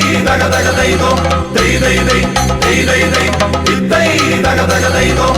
Hero hero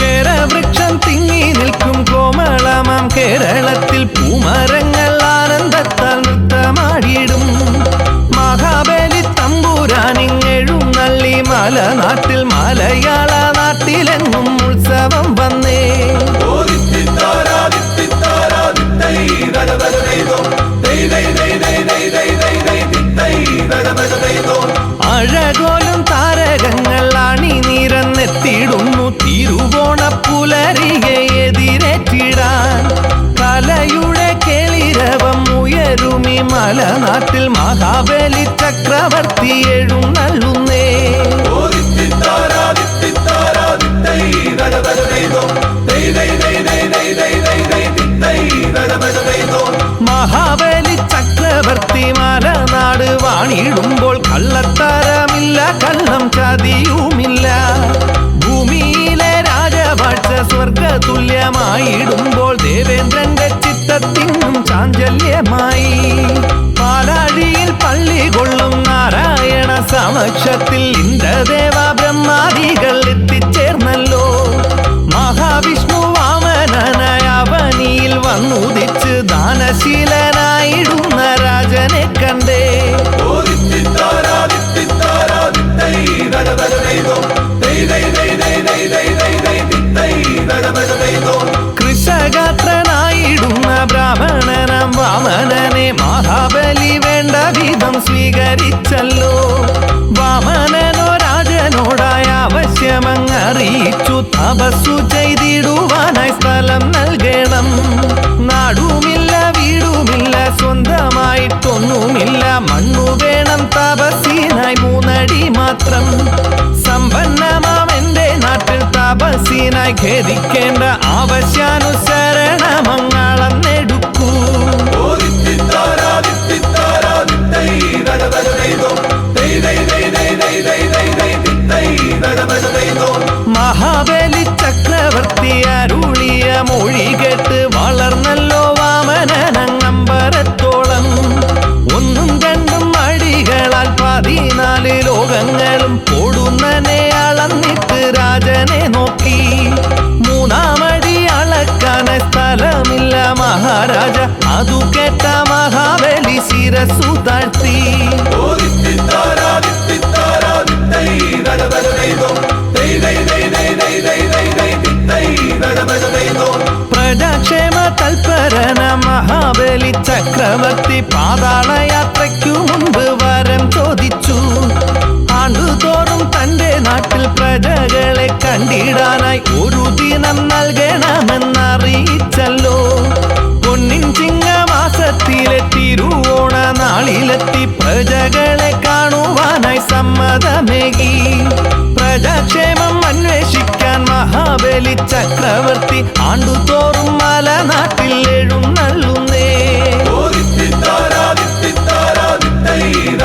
കേരവൃക്ഷം തിങ്ങി നിൽക്കും കോമളമാം. കേരളത്തിൽ പൂമരങ്ങൾ ആനന്ദത്താൽ നൃത്തമാടിയിടും. മഹാബലി തമ്പുരാനിങ്ങെഴും നള്ളി മലനാട്ടിൽ മലയാള മലനാട്ടിൽ മഹാബലി ചക്രവർത്തി എഴുന്നള്ളുന്നേ. മഹാബലി ചക്രവർത്തി മലനാട് വാണിടുമ്പോൾ കള്ളത്തരമില്ല കള്ളം ചതിയുമില്ല. ഭൂമിയിലെ രാജഭാഷ സ്വർഗ തുല്യമായിടുമ്പോൾ ദേവേന്ദ്രന്റെ ചിത്തത്തിനും ചാഞ്ചല്യമായി. പാലാഴിയിൽ പള്ളി കൊള്ളും നാരായണ സമക്ഷത്തിൽ ഇന്ദ്രദേവ ബ്രഹ്മാദികൾ എത്തിച്ചേർന്നല്ലോ. മഹാവിഷ്ണു വാമനനായ അവനിയിൽ വന്നുദിച്ച് ദാനശീലനായിടുന്ന സ്വീകരിച്ചല്ലോ. വാമനനോ രാജനോടായ ആവശ്യമങ്ങറിയിച്ചു തപസ്സു ചെയ്തിടുവാനായി സ്ഥലം നൽകണം. നാടുമില്ല വീടുമില്ല സ്വന്തമായിട്ടൊന്നുമില്ല. മണ്ണു വേണം തപസ്സിനായി മൂന്നടി മാത്രം. സമ്പന്നമാം എന്റെ നാട്ടിൽ തപസ്സിനായി ഖേദിക്കേണ്ട മൊഴി കേട്ട് വളർന്നല്ലോ വാമനനങ്ങമ്പരത്തോളം ഒന്നും രണ്ടും അടികളാൽ പതിനാല് ലോകങ്ങളും കൊടുന്നനെ അളന്നിട്ട് രാജനെ നോക്കി. മൂന്നാമടി അളക്കാൻ സ്ഥലമില്ല മഹാരാജ. അതു കേട്ട മഹാബലി ശിരസു താഴ്ത്തി. മഹാബലി ചക്രവർത്തി പാതാള യാത്രയ്ക്കു മുമ്പ് വരം ചോദിച്ചു. ആണ്ടുതോറും തന്റെ നാട്ടിൽ പ്രജകളെ കണ്ടിടാനായി ഒരു ദിനം നൽകണമെന്നറിയിച്ചല്ലോ. പൊന്നിൻ ചിങ്ങമാസത്തിലെ തിരുവോണ നാളിലെത്തി പ്രജകളെ കാണുവാനായി സമ്മതമേകി. പ്രജാക്ഷേമം അന്വേഷിക്കാൻ മഹാബലി ചക്രവർത്തി ആണ്ടുതോറും മലനാട്ടിൽ എഴുന്നള്ളുന്നേ.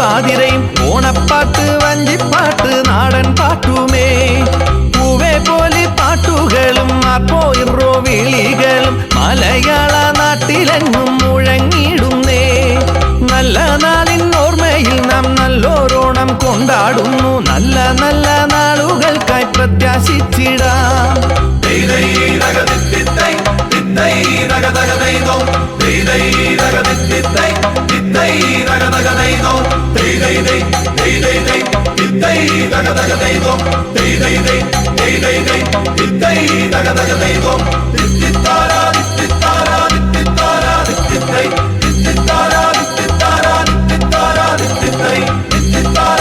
തിരുവാതിരയും ഓണപ്പാട്ട് വഞ്ചിപ്പാട്ട് നാടൻ പാട്ടുമേ പൂവേ പോലെ പാട്ടുകളും അപ്പോയിറോ വിളികളും മലയാള നാട്ടിലെങ്ങും മുഴങ്ങിടുന്നേ നല്ല നാളിൻ ഓർമ്മയിൽ നാം നല്ലോരോണം കൊണ്ടാടുന്നു നല്ല നല്ല നാളുകൾക്കായി പ്രത്യാശിച്ചിടാം தை தை தை தை தை இத்தை தக தக தைதோம் தை தை தை தை தை தை இத்தை தக தக தைதோம் தித்தித்தாரா தித்தித்தாரா தித்தித்தாரா தித்தித்தை தித்தித்தாரா தித்தித்தாரா தித்தித்தாரா தித்தித்தை தித்தித்தாரா